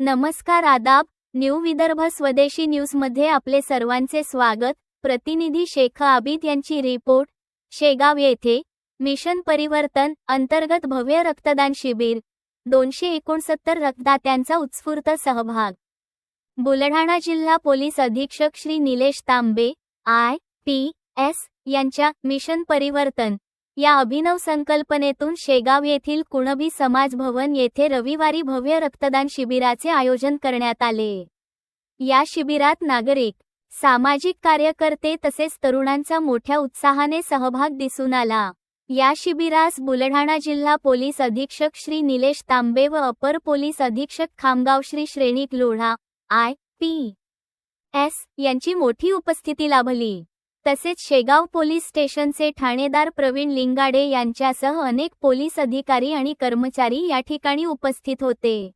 नमस्कार आदाब न्यू विदर्भ स्वदेशी न्यूजमध्ये आपले सर्वांचे स्वागत. प्रतिनिधी शेख आबिद यांची रिपोर्ट. शेगाव येथे मिशन परिवर्तन अंतर्गत भव्य रक्तदान शिबिर. दोनशे एकोणसत्तर रक्तदात्यांचा उत्स्फूर्त सहभाग. बुलढाणा जिल्हा पोलीस अधीक्षक Shri Nilesh Tambe I P S यांच्या मिशन परिवर्तन या अभिनव संकल्पनेतून शेगाव येथील कुणबी समाज भवन येथे रविवारी भव्य रक्तदान शिबिराचे आयोजन करण्यात आले. या शिबिरात नागरिक सामाजिक कार्यकर्ते तसेच तरुणांचा मोठ्या उत्साहाने सहभाग दिसून आला. या शिबिरास बुलढाणा जिल्हा पोलीस अधीक्षक श्री निलेश तांबे व अपर पोलीस अधीक्षक खामगाव श्री श्रेणीक लोढा आय पी एस यांची मोठी उपस्थिती लाभली. तसेच शेगाव पोलीस स्टेशनचे ठाणेदार प्रवीण लिंगाडे यांच्यासह अनेक पोलीस अधिकारी आणि कर्मचारी या ठिकाणी उपस्थित होते.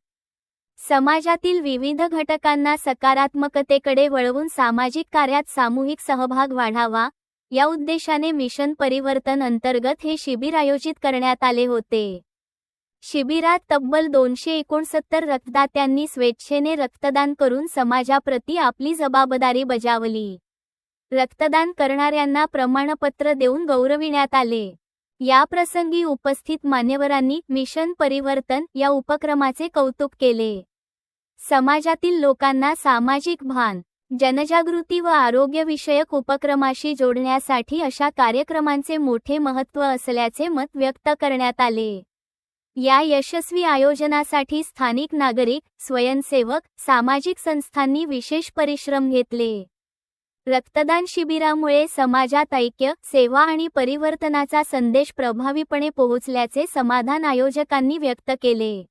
समाजातील विविध घटकांना सकारात्मकतेकडे वळवून सामाजिक कार्यात सामूहिक सहभाग वाढावा या उद्देशाने मिशन परिवर्तन अंतर्गत हे शिबिर आयोजित करण्यात आले होते. शिबिरात तब्बल दोनशे एकोणसत्तर रक्तदात्यांनी स्वेच्छेने रक्तदान करून समाजाप्रती आपली जबाबदारी बजावली. रक्तदान करणाऱ्यांना प्रमाणपत्र देऊन गौरविण्यात आले. या प्रसंगी उपस्थित मान्यवरांनी मिशन परिवर्तन या उपक्रमाचे कौतुक केले. समाजातील लोकांना सामाजिक भान जनजागृती व आरोग्यविषयक उपक्रमाशी जोडण्यासाठी अशा कार्यक्रमांचे मोठे महत्त्व असल्याचे मत व्यक्त करण्यात आले. या यशस्वी आयोजनासाठी स्थानिक नागरिक स्वयंसेवक सामाजिक संस्थांनी विशेष परिश्रम घेतले. रक्तदान शिबिरामुळे समाजात ऐक्य सेवा आणि परिवर्तनाचा संदेश प्रभावीपणे पोहोचल्याचे समाधान आयोजकांनी व्यक्त केले.